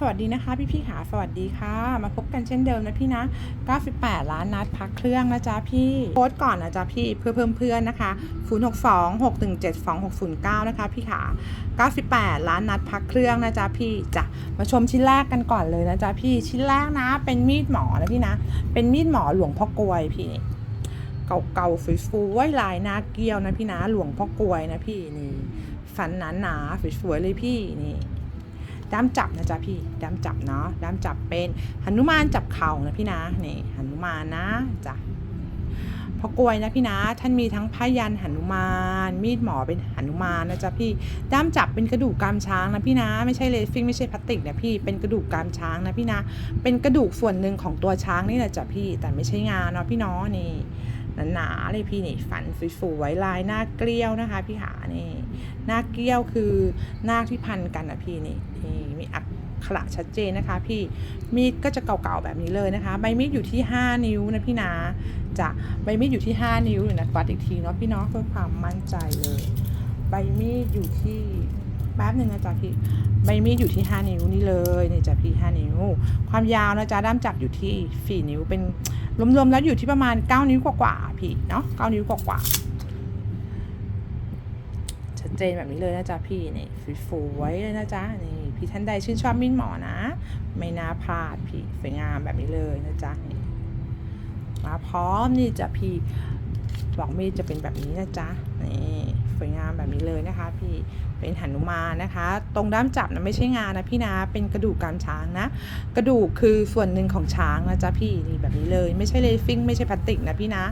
สวัสดีนะคะ พี่พี่ขาสวัสดีค่ะ มาพบกันเช่นเดิมนะพี่นะ 98 ล้านนัดพักเครื่องนะจ๊ะพี่โพสต์ก่อนนะจ๊ะพี่เพื่อเพิ่มเพื่อนนะคะ 062 617 2609 นะคะพี่ขา 98 ล้านนัดพักเครื่องนะจ๊ะพี่จะมาชมชิ้นแรกกันก่อนเลยนะจ๊ะพี่ชิ้นแรกนะเป็นมีดหมอนะพี่นะ เป็นมีดหมอหลวงพ่อกลวยพี่นี่เก่าๆสวยๆลายนาเกลียวนะพี่นะหลวงพ่อกลวยนะพี่นี่ฟันหนาๆสวยๆเลยพี่นี่ ด้ามจับนะจ๊ะพี่ด้ามจับเนาะด้ามจับเป็นหนุมานจับเข่านะพี่นะนี่หนุมานนะจ้ะพอกลวยนะพี่นะ ท่านมีทั้งพยันหนุมาน มีดหมอเป็นหนุมานนะจ๊ะพี่ ด้ามจับเป็นกระดูกกามช้างนะพี่นะ ไม่ใช่เลฟิงไม่ใช่พลาสติกนะพี่ เป็นกระดูกกามช้างนะพี่นะ เป็นกระดูกส่วนหนึ่งของตัวช้างนี่แหละจ้ะพี่ แต่ไม่ใช่งาเนาะพี่นาะนี่ หนาๆเลยพี่นี่ฝันสวยๆลายหน้าเกลียวนะคะพี่หานี่หน้าเกลียวคือหน้าที่พันกันนะพี่นี่นี่มีอักขระชัดเจนนะคะพี่มีดก็จะเก่าๆแบบนี้เลยนะคะ ใบมีดอยู่ที่ 5 นิ้วนะพี่นะจะใบมีดอยู่ที่ 5 นิ้วอยู่นะวัดอีกทีเนาะพี่เนาะเพื่อความมั่นใจเลย ใบมีดอยู่ที่ แป๊บหนึ่งนะจ๊ะพี่ใบมีดอยู่ที่ 5 นิ้วนี่เลยนี่จ้ะพี่5นิ้ว ความยาวนะจ๊ะด้ามจับอยู่ที่ 4 นิ้วเป็นรวมๆแล้วอยู่ที่ประมาณ 9 นิ้วกว่าๆพี่เนาะ9นิ้วกว่าๆชัดเจนแบบนี้เลยนะจ๊ะพี่นี่สวยเลยนะจ๊ะนี่พี่ท่านใดชื่นชอบมีดหมอนะ ไม่น่าพลาดพี่สวยงามแบบนี้เลยนะจ๊ะนี่มาพร้อมนี่จ้ะพี่บอกมีดจะเป็นแบบนี้นะจ๊ะนี่ สวยงามแบบนี้เลยนะคะ พี่เป็นหนุมานนะคะ ตรงด้ามจับนะไม่ใช่งานนะพี่นะเป็นกระดูกกามช้างนะ กระดูกคือส่วนหนึ่งของช้างนะจ๊ะพี่นี่แบบนี้เลย ไม่ใช่เลฟิงไม่ใช่พลาสติกนะพี่นะ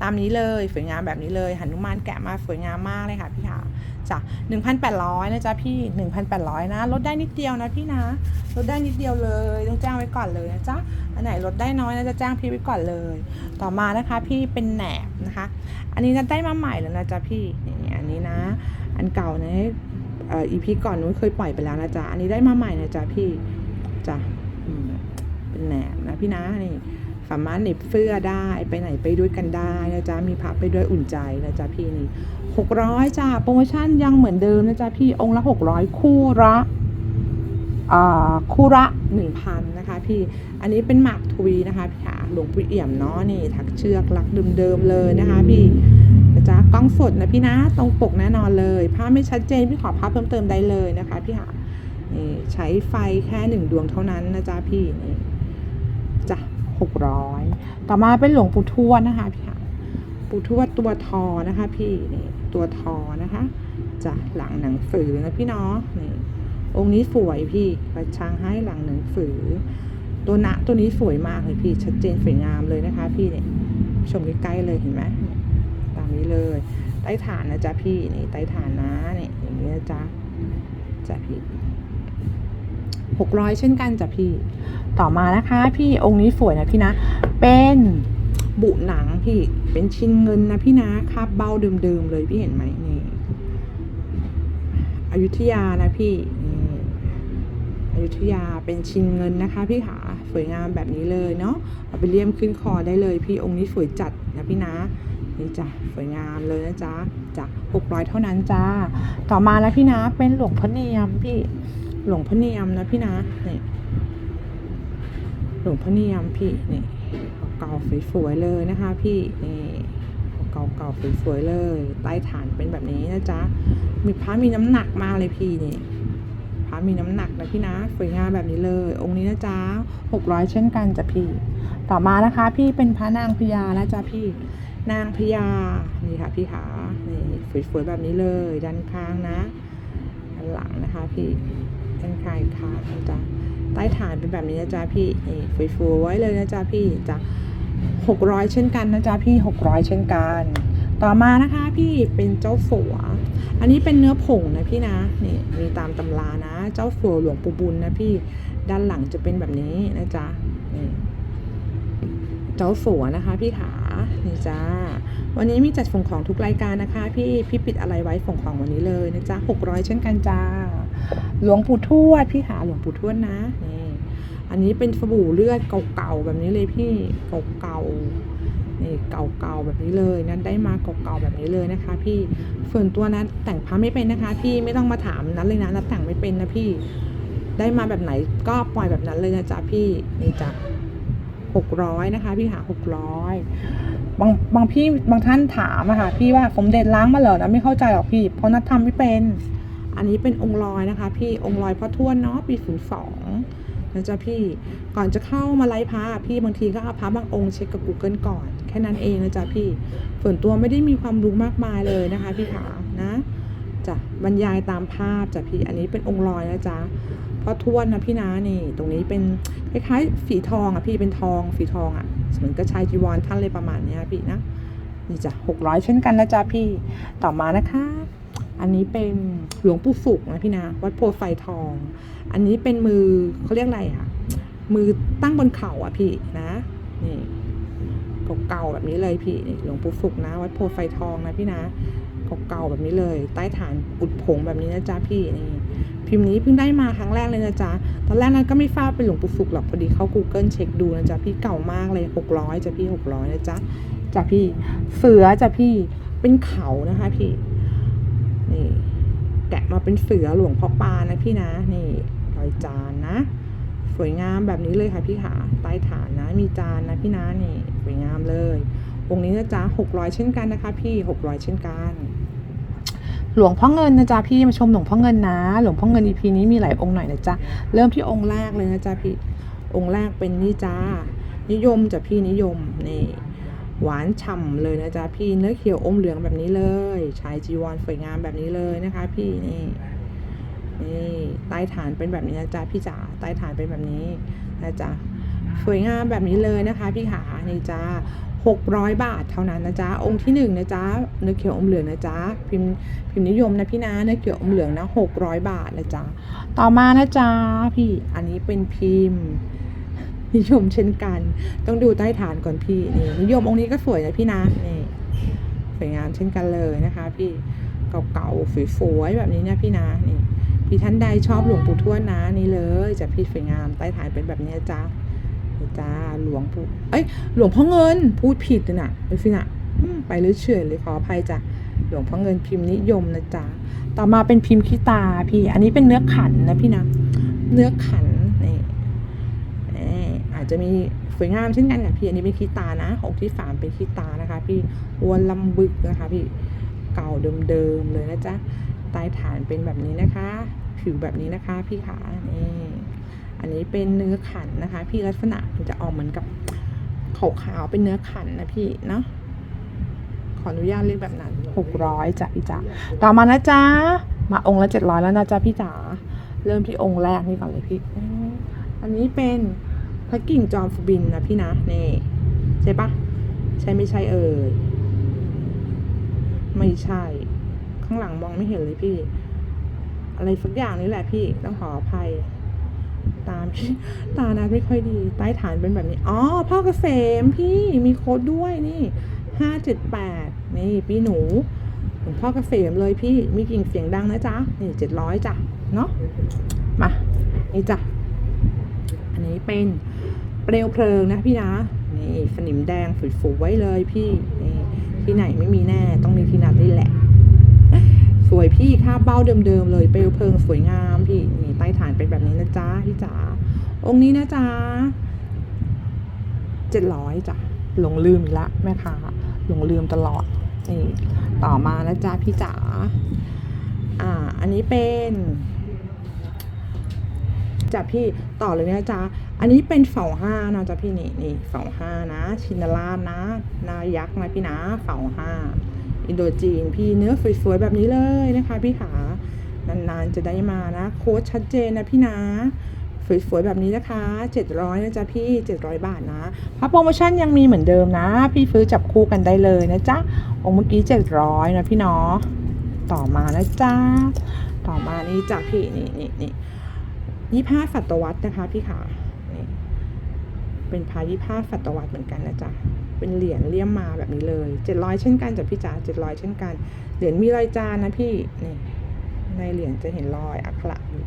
ตามนี้เลยสวยงามแบบนี้เลยหนุมานแกะมาสวยงามมากเลยค่ะพี่ค่ะจ้ะ1,800นะจ๊ะพี่ 1,800 นะลดได้นิดเดียวนะพี่นะลดได้นิดเดียวเลยต้องแจ้งไว้ก่อนเลยนะจ๊ะอันไหนลดได้น้อยนะจะแจ้งพี่ไว้ก่อนเลย ต่อมานะคะพี่เป็นแหนบนะคะ อันนี้จะได้มาใหม่แล้วนะจ๊ะพี่ นี่อันนี้นะ อันเก่านะเอ่ออีพีก่อนนู้นเคยปล่อยไปแล้วนะจ๊ะ อันนี้ได้มาใหม่นะจ๊ะพี่จ้ะเป็นแหนบนะพี่นะนี่สามารถเน็บเสื้อได้ไปไหนไปด้วยกันได้นะจ๊ะมีพับไปด้วยอุ่นใจนะจ๊ะพี่นี่หกร้อยจ้าโปรโมชั่นยังเหมือนเดิมนะจ๊ะพี่องค์ละหกร้อยคู่ละคู่ละหนึ่งพันนะคะพี่อันนี้เป็นหมากทวีนะคะพี่ขาหลวงปู่เอี่ยมเนาะนี่ถักเชือกลักเดิมๆเลยนะคะพี่ นะจ๊ะกล้องสดนะพี่นะตรงปกแน่นอนเลยภาพไม่ชัดเจนพี่ขอภาพเพิ่มเติมได้เลยนะคะพี่หานี่ใช้ไฟแค่หนึ่งดวงเท่านั้นนะจ๊ะพี่นี่จ้ะหกร้อยต่อมาเป็นหลวงปู่ทวดนะคะพี่หาปู่ทวดตัวทอนะคะ พี่นี่ตัวทอนะคะจ้ะหลังหนังฝือนะพี่เนาะนี่องค์นี้สวยพี่ประชางให้หลังหนังฝือ ตัวนะตัวนี้สวยมากเลยพี่ชัดเจนสวยงามเลยนะคะ พี่เนี่ยชมใกล้ๆเลยเห็นไหม ต้ฐานนะจ๊ะพี่นี่ใต้ฐานนะนี่อย่างนี้นะจ๊ะจ้ะพี่หกร้อยเช่นกันจ้ะพี่ ต่อมานะคะ พี่องค์นี้สวยนะพี่นะ เป็นบุหนังพี่ เป็นชิ้นเงินนะพี่นะคาบเบ้าเดิมๆเลยพี่เห็นไหมนี่อยุธยานะพี่นี่อยุธยาเป็นชิ้นเงินนะคะ พี่ขาสวยงามแบบนี้เลยเนาะเอาไปเลี่ยมขึ้นคอได้เลย พี่องค์นี้สวยจัดนะพี่นะ นี่จ้ะสวยงามเลยนะจ๊ะจ้ะหกร้อยเท่านั้นจ้า ต่อมาแล้วพี่นะ เป็นหลวงพ่อเนียมพี่หลวงพ่อเนียมนะพี่นะนี่หลวงพ่อเนียมพี่นี่เก่าสวยๆเลยนะคะ พี่นี่เก่าๆสวยๆเลย ใต้ฐานเป็นแบบนี้นะจ๊ะมีพระมีน้ำหนักมากเลยพี่นี่พระมีน้ำหนักนะพี่นะสวยงามแบบนี้เลย องค์นี้นะจ๊ะหกร้อยเช่นกันจ้ะพี่ ต่อมานะคะ พี่เป็นพระนางพญาแล้วจ้ะพี่ นางพญานี่ค่ะพี่ขานี่สวยๆแบบนี้เลยด้านข้างนะด้านหลังนะคะพี่ด้านข้างอีกข้านะจ๊ะใต้ฐานเป็นแบบนี้นะจ๊ะพี่นี่สวยๆไว้เลยนะจ๊ะพี่จ้ะหกร้อยเช่นกันนะจ๊ะพี่หกร้อยเช่นกัน ต่อมานะคะพี่เป็นเจ้าฝัว อันนี้เป็นเนื้อผงนะพี่นะนี่มีตามตำรานะ เจ้าฝัวหลวงปู่บุญนะพี่ด้านหลังจะเป็นแบบนี้นะจ๊ะนี่เจ้าฝัวนะคะพี่ขา นี่จ้า วันนี้มีจัดส่งของทุกรายการนะคะ พี่พี่ปิดอะไรไว้ส่งของวันนี้เลยนะจ๊ะหกร้อยเช่นกันจ้า หลวงปู่ทวดพี่ขาหลวงปู่ทวดนะนี่อันนี้เป็นสบู่เลือดเก่าๆแบบนี้เลยพี่เก่าๆนี่เก่าๆแบบนี้เลยนะได้มาเก่าๆแบบนี้เลยนะคะ พี่ส่วนตัวนะแต่งพระไม่เป็นนะคะ พี่ไม่ต้องมาถามนัดเลยนะนัดแต่งไม่เป็นนะพี่ได้มาแบบไหนก็ปล่อยแบบนั้นเลยนะจ๊ะพี่นี่จ้ะหกร้อยนะคะ พี่หาหกร้อย บางบางพี่บางท่านถามอะค่ะพี่ว่าสมเด็จล้างมาเหรอนะไม่เข้าใจหรอกพี่ เพราะนัดทำไม่เป็น อันนี้เป็นองค์ลอยนะคะ พี่องค์ลอยพ่อทวนเนาะปีศูนย์สองนะจ๊ะพี่ก่อนจะเข้ามาไล่พระพี่บางทีก็เอาพระบางองค์เช็คกับ Google ก่อน แค่นั้นเองนะจ๊ะพี่ส่วนตัวไม่ได้มีความรู้มากมายเลยนะคะ พี่ขานะจะบรรยายตามภาพจ้ะพี่อันนี้เป็นองค์ลอยนะจ๊ะ พ่อทวนนะพี่นะนี่ ตรงนี้เป็นคล้ายๆฝีทองอะพี่เป็นทองฝีทองอะเหมือนกระชายจีวรท่านเลยประมาณเนี้ยพี่นะนี่จ้ะหกร้อยเช่นกันนะจ๊ะพี่ต่อมานะคะ อันนี้เป็นหลวงปู่สุกนะพี่นะวัดโพธิ์ไฟทอง อันนี้เป็นมือเขาเรียกอะไรอะมือตั้งบนเข่าอะพี่นะนี่เก่าๆแบบนี้เลยพี่นี่หลวงปู่สุกนะ วัดโพธิ์ไฟทองนะพี่นะเก่าๆแบบนี้เลย ใต้ฐานอุดผงแบบนี้นะจ๊ะพี่นี่ พิมพ์นี้เพิ่งได้มาครั้งแรกเลยนะจ๊ะ ตอนแรกนั้นก็ไม่ทราบเป็นหลวงปู่สุกหรอกพอดีเข้า Google เช็คดูนะจ๊ะ พี่เก่ามากเลย 600จ้ะพี่ 600นะจ๊ะจ้ะพี่เสือจ้ะพี่เป็นเขานะคะพี่นี่แกะมาเป็นเสือหลวงพ่อปานะพี่นะนี่รอยจานนะ สวยงามแบบนี้เลยค่ะพี่ขาใต้ฐานนะมีจานนะพี่นะนี่สวยงามเลยองค์นี้นะจ๊ะหกร้อยเช่นกันนะคะ พี่หกร้อยเช่นกัน หลวงพ่อเงินนะจ๊ะพี่มาชมหลวงพ่อเงินนะ หลวงพ่อเงินอีพีนี้มีหลายองค์หน่อยนะจ๊ะเริ่มที่องค์แรกเลยนะจ๊ะพี่องค์แรกเป็นนี่จ้านิยมจ้ะพี่นิยมนี่หวานฉ่ำเลยนะจ๊ะพี่เนื้อเขียวอมเหลืองแบบนี้เลยชายจีวรสวยงามแบบนี้เลยนะคะ พี่นี่นี่ใต้ฐานเป็นแบบนี้นะจ๊ะพี่จ๋าใต้ฐานเป็นแบบนี้นะจ๊ะสวยงามแบบนี้เลยนะคะ พี่ขานี่จ้า 600 บาทเท่านั้นนะจ๊ะ องค์ที่หนึ่งนะจ๊ะ เนื้อเขียวอมเหลืองนะจ๊ะ พิมพ์พิมพ์นิยมนะพี่นะ เนื้อเขียวอมเหลืองนะ600 บาทนะจ๊ะ ต่อมานะจ๊ะพี่ อันนี้เป็นพิมพ์นิยมเช่นกัน ต้องดูใต้ฐานก่อนพี่นี่นิยมองค์นี้ก็สวยนะพี่นะนี่สวยงามเช่นกันเลยนะคะ พี่เก่าๆสวยๆแบบนี้เนี่ยพี่นะนี่พี่ท่านใดชอบหลวงปู่ทวดนะนี่เลยจะพี่สวยงามใต้ฐานเป็นแบบนี้นะจ้า นี่จ้าหลวงปู่เอ้ยหลวงพ่อเงินพูดผิดเลยนะไปพี่นะไปเรื่อยเฉยเลยขออภัยจ้ะหลวงพ่อเงินพิมพ์นิยมนะจ๊ะต่อมาเป็นพิมพ์ขี้ตาพี่ อันนี้เป็นเนื้อขันนะพี่นะเนื้อขันนี่อาจจะมีสวยงามเช่นกันค่ะพี่อันนี้เป็นคีตานะองที่สามเป็นคีตานะคะ พี่วนลำบึกนะคะ พี่เก่าเดิมๆเลยนะจ๊ะใต้ฐานเป็นแบบนี้นะคะ ผิวแบบนี้นะคะ พี่ขานี่ อันนี้เป็นเนื้อขันนะคะ พี่ลักษณะมันจะออกเหมือนกับขาวๆเป็นเนื้อขันนะพี่เนาะขออนุญาตเรียกแบบนั้นหกร้อยจ้ะพี่จ๋าต่อมานะจ๊ะมาองค์ละเจ็ดร้อยแล้วนะจ๊ะพี่จ๋าเริ่มที่องค์แรกนี่ก่อนเลยพี่อันนี้เป็นพระกิ่งจอมสุบินนะพี่นะนี่ใช่ปะใช่ไม่ใช่เอ่ยไม่ใช่ ข้างหลังมองไม่เห็นเลยพี่ อะไรสักอย่างนี่แหละพี่ต้องขออภัย ตามพี่ตานะไม่ค่อยดี ใต้ฐานเป็นแบบนี้ อ๋อ พ่อเกษมพี่มีโค้ดด้วยนี่ห้าเจ็ดแปดนี่พี่หนูหลวงพ่อเกษมเลยพี่มีกิ่งเสียงดังนะจ๊ะนี่เจ็ดร้อยจ้ะเนาะมานี่จ้ะอันนี้เป็นเปลวเพลิงนะพี่นะนี่สนิมแดงฝุยๆไว้เลยพี่นี่ที่ไหนไม่มีแน่ต้องมีที่นัดนี่แหละ สวยพี่ค่าเบ้าเดิมๆเลยเปลวเพลิงสวยงามพี่ ฐานเป็นแบบนี้นะจ๊ะพี่จ๋าองค์นี้นะจ๊ะเจ็ดร้อยจ้ะหลงลืมอีกละแม่ค้าหลงลืมตลอดนี่ต่อมานะจ๊ะพี่จ๋าอ่า อันนี้เป็นจ้ะพี่ต่อเลยนะจ๊ะ อันนี้เป็นเสาห้านะจ๊ะพี่นี่นี่เสาห้านะ ชินราชนะ นายักษ์นะพี่นะเสาห้าอินโดจีนพี่เนื้อสวยๆแบบนี้เลยนะคะ พี่ขา นานๆ จะได้มานะ โค้ดชัดเจนนะพี่นะสวยๆแบบนี้นะคะ 700นะจ๊ะพี่ 700 บาทนะพระโปรโมชั่นยังมีเหมือนเดิมนะ พี่ซื้อจับคู่กันได้เลยนะจ๊ะ องค์เมื่อกี้ 700 นะพี่เนาะต่อมานะจ๊ะ ต่อมานี่จ้ะพี่นี่นี่นี่ยี่ห้าศตวรรษนะคะพี่ขานี่เป็นพายี่ห้าศตวรรษเหมือนกันนะจ๊ะ เป็นเหรียญเลี่ยมมาแบบนี้เลยเจ็ดร้อยเช่นกันจ้ะพี่จ๋าเจ็ดร้อยเช่นกัน เหรียญมีรอยจานนะพี่ นี่ ในเหรียญจะเห็นรอยอักขระอยู่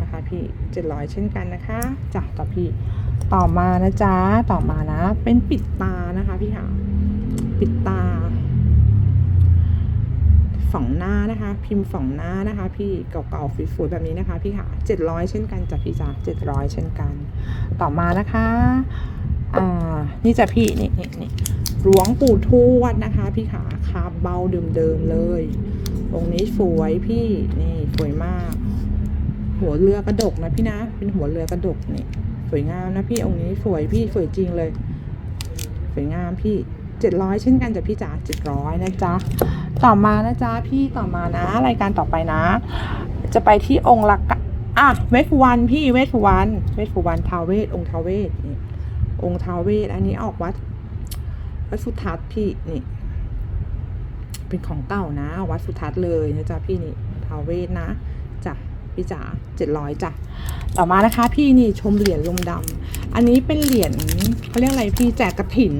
นะคะพี่เจ็ดร้อยเช่นกันนะคะจ้ะต่อพี่ต่อมานะจ๊ะต่อมานะ เป็นปิดตานะคะพี่ขาปิดตาสฝ่องหน้านะคะ พิมพ์ฝ่องหน้านะคะ พี่เก่าๆสวยๆแบบนี้นะคะ พี่ค่ะเจ็ดร้อยเช่นกันจ้ะพี่จ๋าเจ็ดร้อยเช่นกัน ต่อมานะคะอ่านี่จ้ะพี่นี่นี่นี่หลวงปู่ทวดนะคะ พี่ขาคาเบาเดิมๆเลย องค์นี้สวยพี่นี่สวยมาก หัวเรือกระดกนะพี่นะ เป็นหัวเรือกระดกนี่สวยงามนะพี่องค์นี้สวยพี่สวยจริงเลย สวยงามพี่เจ็ดร้อยเช่นกันจ้ะพี่จ๋าเจ็ดร้อยนะจ๊ะต่อมานะจ๊ะพี่ต่อมานะ รายการต่อไปนะ จะไปที่องค์ละกะอะเวทวรรณพี่เวทวรรณเวทวรรณทาวเวศองค์ทาวเวศนี่องค์ทาวเวศอันนี้ออกวัดวัดสุทัศน์พี่นี่ เป็นของเก่านะ วัดสุทัศน์เลยนะจ๊ะพี่นี่ทาวเวศนะจ้ะพี่จ๋าเจ็ดร้อยจ้ะต่อมานะคะ พี่นี่ชมเหรียญลมดำอันนี้เป็นเหรียญเขาเรียกอะไรพี่แจกกระถิน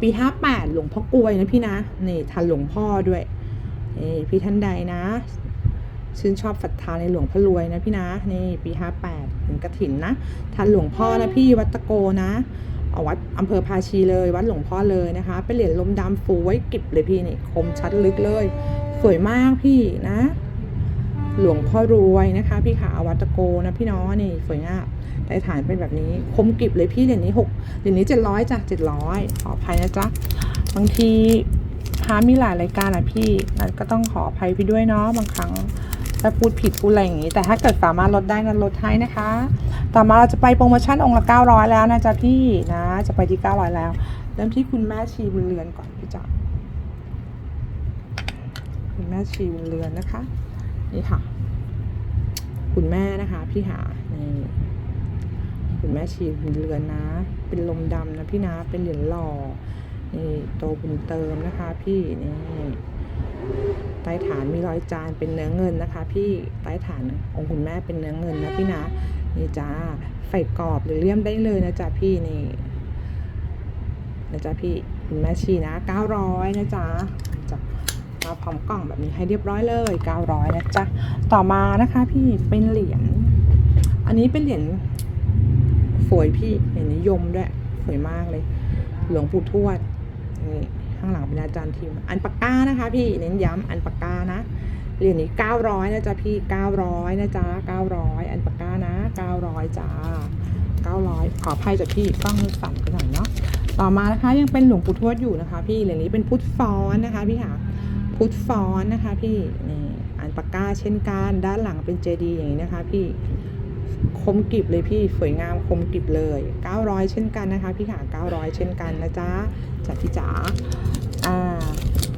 ปีห้าแปดหลวงพ่อกลวยนะพี่นะนี่ทันหลวงพ่อด้วยนี่พี่ท่านใดนะชื่นชอบศรัทธาในหลวงพ่อรวยนะพี่นะนี่ปีห้าแปดถึงกระถินนะทันหลวงพ่อนะพี่วัดตะโกนะ เอาวัดอำเภอภาชีเลย วัดหลวงพ่อเลยนะคะ เป็นเหรียญลมดำฟูไว้กิบเลยพี่นี่คมชัดลึกเลย สวยมากพี่นะ หลวงพ่อรวยนะคะ พี่ขาวัดตะโกนะพี่น้องนี่สวยงามใต้ฐานเป็นแบบนี้คมกิบเลยพี่เหรียญนี้หกเหรียญนี้เจ็ดร้อยจ้ะเจ็ดร้อยขออภัยนะจ๊ะบางทีพามีหลายรายการอะพี่นันก็ต้องขออภัยพี่ด้วยเนาะบางครั้ง ถ้าพูดผิดพูดอะไรอย่างงี้ แต่ถ้าเกิดสามารถลดได้นันลดให้นะคะ ต่อมาเราจะไปโปรโมชั่นองค์ละ 900 แล้วนะจ๊ะพี่นะจะไปที่ 900 แล้ว เริ่มที่คุณแม่ชีบุญเรือนก่อนพี่จ๋าคุณแม่ชีบุญเรือนนะคะ นี่ค่ะ คุณแม่นะคะพี่หานี่คุณแม่ชีบุญเรือนนะ เป็นลมดำนะพี่นะเป็นเหรียญหล่อนี่โตบุญเติมนะคะ พี่นี่ ใต้ฐานมีรอยจานเป็นเนื้อเงินนะคะ พี่ใต้ฐานองค์คุณแม่เป็นเนื้อเงินนะพี่นะนี่จ้าใส่กรอบหรือเลี่ยมได้เลยนะจ๊ะพี่นี่นะจ๊ะพี่คุณแม่ชีนะ 900 นะจ๊ะจ้ะมาพร้อมกล่องแบบนี้ให้เรียบร้อยเลย 900 นะจ๊ะต่อมานะคะพี่เป็นเหรียญอันนี้เป็นเหรียญสวยพี่เหรียญนิยมด้วยสวยมากเลย หลวงปู่ทวดนี่ ข้างหลังเป็นอาจารย์ทิมอันปากกานะคะ พี่เน้นย้ำอันปากกานะเหรียญนี้900นะจ๊ะพี่900นะจ๊ะ900 อันปากกานะ900จ้า900 ขออภัยจ้ะพี่กล้องสั่นไปหน่อยเนาะต่อมานะคะยังเป็นหลวงปู่ทวดอยู่นะคะ พี่เหรียญนี้เป็นพุทธฟ้อนนะคะพี่ค่ะพุทธฟ้อนนะคะพี่นี่อันปากกาเช่นกันด้านหลังเป็นเจดีย์อย่างนี้นะคะ พี่คมกริบเลยพี่สวยงามคมกริบเลย 900 เช่นกันนะคะ พี่ค่ะ900 เช่นกันนะจ๊ะจัดพี่จ๋า อ่า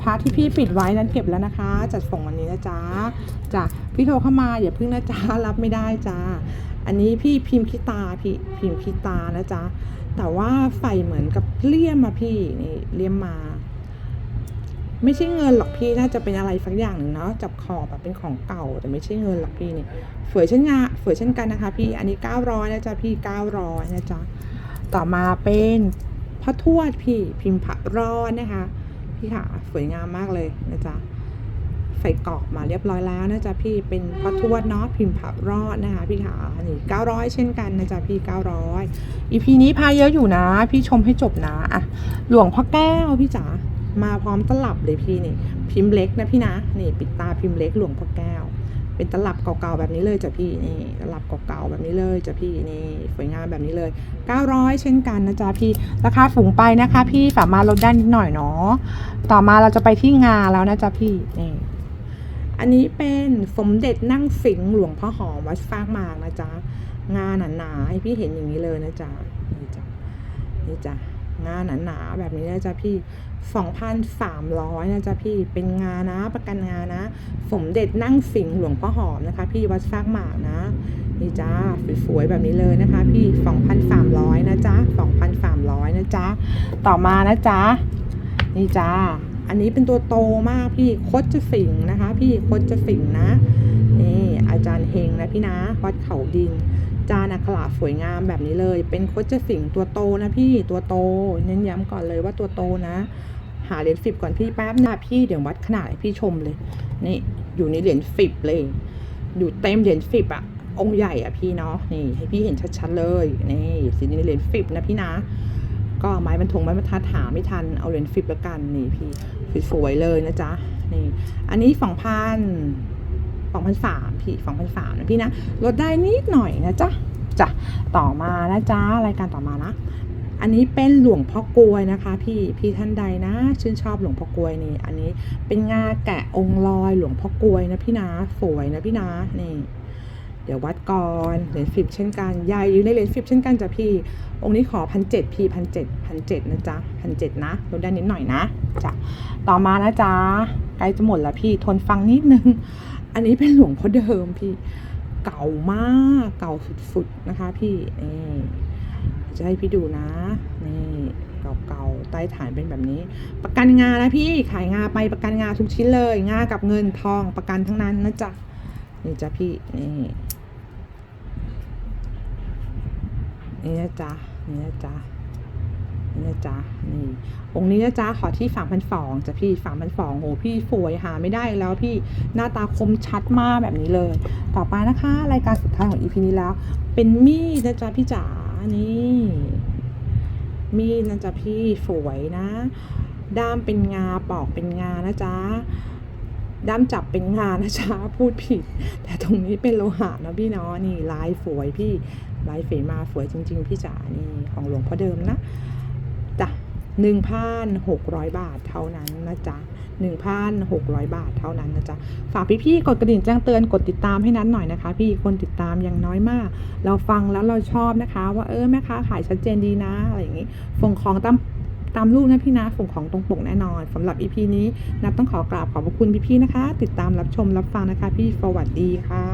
พาร์ทที่พี่ปิดไว้นั้นเก็บแล้วนะคะ จัดส่งวันนี้นะจ๊ะจ้ะพี่โทรเข้ามาอย่าเพิ่งนะจ๊ะรับไม่ได้จ้าอันนี้พี่พิมพ์ขี้ตาพี่พิมพ์ขี้ตานะจ๊ะแต่ว่าใส่เหมือนกับเลี่ยมมาพี่นี่เลี่ยมมา ไม่ใช่เงินหรอกพี่น่าจะเป็นอะไรสักอย่างหนึ่งเนาะจับขอบแบบเป็นของเก่า แต่ไม่ใช่เงินหรอกพี่นี่สวยเช่นงาสวยเช่นกันนะคะ พี่อันนี้900นะจ๊ะพี่900นะจ๊ะต่อมาเป็นพระทวดพี่พิมพ์พระรอดนะคะ พี่ขาสวยงามมากเลยนะจ๊ะใส่กรอบมาเรียบร้อยแล้วนะจ๊ะพี่เป็นพระทวดเนาะพิมพ์ผับรอดนะคะพี่ขานี่900เช่นกันนะจ๊ะพี่900อีพีนี้พาเยอะอยู่นะ พี่ชมให้จบนะอะหลวงพ่อแก้วพี่จ๋ามาพร้อมตลับเลยพี่นี่ พิมพ์เล็กนะพี่นะนี่ปิดตาพิมพ์เล็กหลวงพ่อแก้ว เป็นตลับเก่าๆแบบนี้เลยจ้ะพี่นี่ตลับเก่าๆแบบนี้เลยจ้ะพี่นี่สวยงามแบบนี้เลย 900 เช่นกันนะจ๊ะพี่ราคาสูงไปนะคะ พี่สามารถลดได้นิดหน่อยเนาะต่อมาเราจะไปที่งาแล้วนะจ๊ะพี่นี่อันนี้เป็นสมเด็จนั่งสิงห์หลวงพ่อหอมวัดฟากหมากนะจ๊ะงาหนาๆให้พี่เห็นอย่างนี้เลยนะจ๊ะนี่จ้ะนี่จ้ะ งาหนาๆแบบนี้นะจ๊ะพี่ 2,300นะจ๊ะพี่เป็นงานะประกันงานะ สมเด็จนั่งสิงห์หลวงพ่อหอมนะคะ พี่วัดฟากหมากนะนี่จ้าสวยๆแบบนี้เลยนะคะ พี่ 2,300นะจ๊ะ2,300นะจ๊ะต่อมานะจ๊ะนี่จ้าอันนี้เป็นตัวโตมากพี่คดจะสิงนะคะ พี่คดจะสิงนะนี่อาจารย์เฮงนะพี่นะวัดเขาดิน จานอักขระสวยงามแบบนี้เลย เป็นโคชสิงห์ตัวโตนะพี่ตัวโต เน้นย้ำก่อนเลยว่าตัวโตนะ หาเหรียญสิบก่อนพี่แป๊บนะพี่เดี๋ยววัดขนาดให้พี่ชมเลย นี่อยู่ในเหรียญสิบเลย อยู่เต็มเหรียญสิบอะองค์ใหญ่อะพี่เนาะนี่ให้พี่เห็นชัดๆเลยนี่สีนี้เหรียญสิบนะพี่นะก็ไม้บรรทงไม้บรรทัดหาไม่ทันเอาเหรียญสิบแล้วกันนี่พี่สวยๆเลยนะจ๊ะนี่อันนี้สองพัน สองพันสามพี่สองพันสามนะพี่นะลดได้นิดหน่อยนะจ๊ะจ้ะต่อมานะจ๊ะรายการต่อมานะอันนี้เป็นหลวงพ่อกลวยนะคะพี่พี่ท่านใดนะชื่นชอบหลวงพ่อกลวยนี่อันนี้เป็นงาแกะองค์ลอยหลวงพ่อกลวยนะพี่นะสวยนะพี่นะนี่เดี๋ยววัดก่อนเหรียญฟิบเช่นกันยายอยู่ในเหรียญฟิบเช่นกันจ้ะพี่ องค์นี้ขอพันเจ็ดพี่พันเจ็ดพันเจ็ดนะจ๊ะพันเจ็ดนะลดได้นิดหน่อยนะจ้ะต่อมานะจ๊ะใกล้จะหมดแล้วพี่ทนฟังนิดนึง อันนี้เป็นหลวงพ่อเดิมพี่ เก่ามากเก่าสุดๆนะคะพี่นี่จะให้พี่ดูนะ นี่เก่าๆใต้ฐานเป็นแบบนี้ ประกันงานะพี่ขายงาไปประกันงาทุกชิ้นเลยงากับเงินทองประกันทั้งนั้นนะจ๊ะนี่จ้ะพี่นี่นี่นะจ๊ะนี่นะจ๊ะ นี่นะจ๊ะนี่องค์นี้นะจ๊ะขอที่ฝามพันฟองจ้ะพี่ฝามพันฟองโหพี่สวยหาไม่ได้แล้วพี่หน้าตาคมชัดมากแบบนี้เลย ต่อไปนะคะ รายการสุดท้ายของอีพีนี้แล้ว เป็นมีดนะจ๊ะพี่จ๋านี่มีดนะจ๊ะพี่สวยนะ ด้ามเป็นงาปอกเป็นงานะจ๊ะด้ามจับเป็นงานะจ๊ะพูดผิด แต่ตรงนี้เป็นโลหะนะพี่เนาะนี่ลายสวยพี่ลายฝีมาสวยจริง ๆ พี่จ๋านี่ของหลวงพ่อเดิมนะ หนึ่งพันหกร้อยบาทเท่านั้นนะจ๊ะหนึ่งพันหกร้อยบาทเท่านั้นนะจ๊ะ ฝากพี่ๆ กดกระดิ่งแจ้งเตือนกดติดตามให้นั้นหน่อยนะคะ พี่คนติดตามยังน้อยมาก เราฟังแล้วเราชอบนะคะ ว่าเออแม่ค้าขายชัดเจนดีนะอะไรอย่างงี้ส่งของตามตามลูกนะพี่นะส่งของตรงปกแน่นอนสำหรับ EP นี้นับต้องขอกราบขอบพระคุณพี่ๆนะคะ ติดตามรับชมรับฟังนะคะ พี่สวัสดีค่ะ